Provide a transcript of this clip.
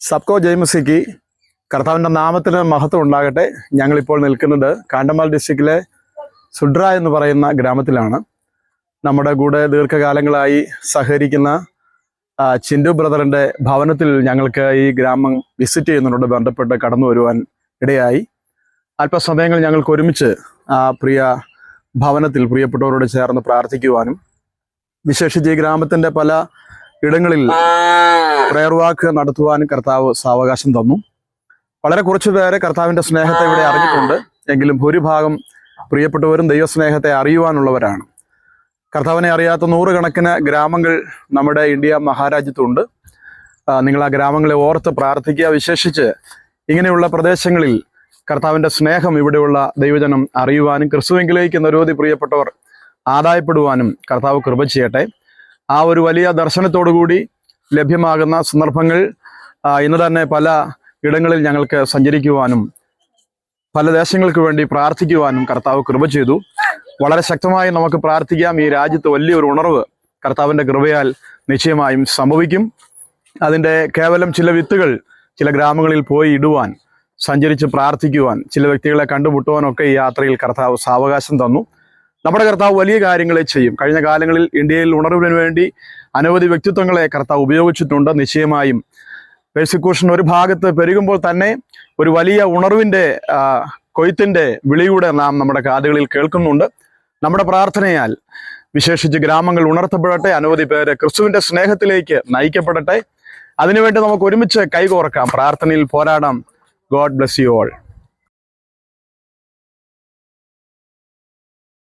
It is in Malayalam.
സബ്കോ ജെയിംസിക്ക് കർത്താവിന്റെ നാമത്തിന് മഹത്വം ഉണ്ടാകട്ടെ. ഞങ്ങളിപ്പോൾ നിൽക്കുന്നത് കാണ്ടമാൽ ഡിസ്ട്രിക്റ്റിലെ സുഡ്ര എന്ന് പറയുന്ന ഗ്രാമത്തിലാണ്. നമ്മുടെ കൂടെ ദീർഘകാലങ്ങളായി സഹകരിക്കുന്ന ചിൻഡു ബ്രദറിന്റെ ഭവനത്തിൽ ഞങ്ങൾക്ക് ഈ ഗ്രാമം വിസിറ്റ് ചെയ്യുന്നതിനോട് ബന്ധപ്പെട്ട് കടന്നു വരുവാൻ ഇടയായി. അല്പസമയങ്ങൾ ഞങ്ങൾക്ക് ഒരുമിച്ച് ആ പ്രിയ ഭവനത്തിൽ പ്രിയപ്പെട്ടവരോട് ചേർന്ന് പ്രാർത്ഥിക്കുവാനും വിശേഷിച്ച് ഈ ഗ്രാമത്തിന്റെ പല ഇടങ്ങളിൽ പ്രയർ വാക്ക് നടത്തുവാനും കർത്താവ് സാവകാശം തന്നു. വളരെ കുറച്ചു പേരെ കർത്താവിന്റെ സ്നേഹത്തെ ഇവിടെ അറിഞ്ഞിട്ടുണ്ട്. എങ്കിലും ഭൂരിഭാഗം പ്രിയപ്പെട്ടവരും ദൈവസ്നേഹത്തെ അറിയുവാനുള്ളവരാണ്. കർത്താവിനെ അറിയാത്ത നൂറുകണക്കിന് ഗ്രാമങ്ങൾ നമ്മുടെ ഇന്ത്യ മഹാരാജ്യത്തുണ്ട്. നിങ്ങൾ ആ ഗ്രാമങ്ങളെ ഓർത്ത് പ്രാർത്ഥിക്കുക. വിശേഷിച്ച് ഇങ്ങനെയുള്ള പ്രദേശങ്ങളിൽ കർത്താവിന്റെ സ്നേഹം ഇവിടെയുള്ള ദൈവജനം അറിയുവാനും ക്രിസ്തുവെങ്കിലേക്ക് നിരവധി പ്രിയപ്പെട്ടവർ ആദായപ്പെടുവാനും കർത്താവ് കൃപ ചെയ്യട്ടെ. ആ ഒരു വലിയ ദർശനത്തോടു കൂടി ലഭ്യമാകുന്ന സന്ദർഭങ്ങൾ ഇന്ന് തന്നെ പല ഇടങ്ങളിൽ ഞങ്ങൾക്ക് സഞ്ചരിക്കുവാനും പല ദേശങ്ങൾക്ക് വേണ്ടി പ്രാർത്ഥിക്കുവാനും കർത്താവ് കൃപ ചെയ്തു. വളരെ ശക്തമായി നമുക്ക് പ്രാർത്ഥിക്കാം. ഈ രാജ്യത്ത് വലിയൊരു ഉണർവ് കർത്താവിന്റെ കൃപയാൽ നിശ്ചയമായും സംഭവിക്കും. അതിന്റെ കേവലം ചില വിത്തുകൾ ചില ഗ്രാമങ്ങളിൽ പോയി ഇടുവാൻ സഞ്ചരിച്ച് പ്രാർത്ഥിക്കുവാൻ ചില വ്യക്തികളെ കണ്ടുമുട്ടുവാനൊക്കെ ഈ യാത്രയിൽ കർത്താവ് സാവകാശം തന്നു. നമ്മുടെ കർത്താവ് വലിയ കാര്യങ്ങളെ ചെയ്യും. കഴിഞ്ഞ കാലങ്ങളിൽ ഇന്ത്യയിൽ ഉണർവിന് വേണ്ടി അനവധി വ്യക്തിത്വങ്ങളെ കർത്താവ് ഉപയോഗിച്ചിട്ടുണ്ട്. നിശ്ചയമായും പെർസിക്യൂഷൻ ഒരു ഭാഗത്ത് പെരുകുമ്പോൾ തന്നെ ഒരു വലിയ ഉണർവിന്റെ കൊയ്ത്തിന്റെ വിളിയൂടെ നാം നമ്മുടെ കാതുകളിൽ കേൾക്കുന്നുണ്ട്. നമ്മുടെ പ്രാർത്ഥനയാൽ വിശേഷിച്ച് ഗ്രാമങ്ങൾ ഉണർത്തപ്പെടട്ടെ അനവധി പേര് ക്രിസ്തുവിന്റെ സ്നേഹത്തിലേക്ക് നയിക്കപ്പെടട്ടെ. അതിനുവേണ്ടി നമുക്ക് ഒരുമിച്ച് കൈകോർക്കാം. പ്രാർത്ഥനയിൽ പോരാടാം. God bless you all.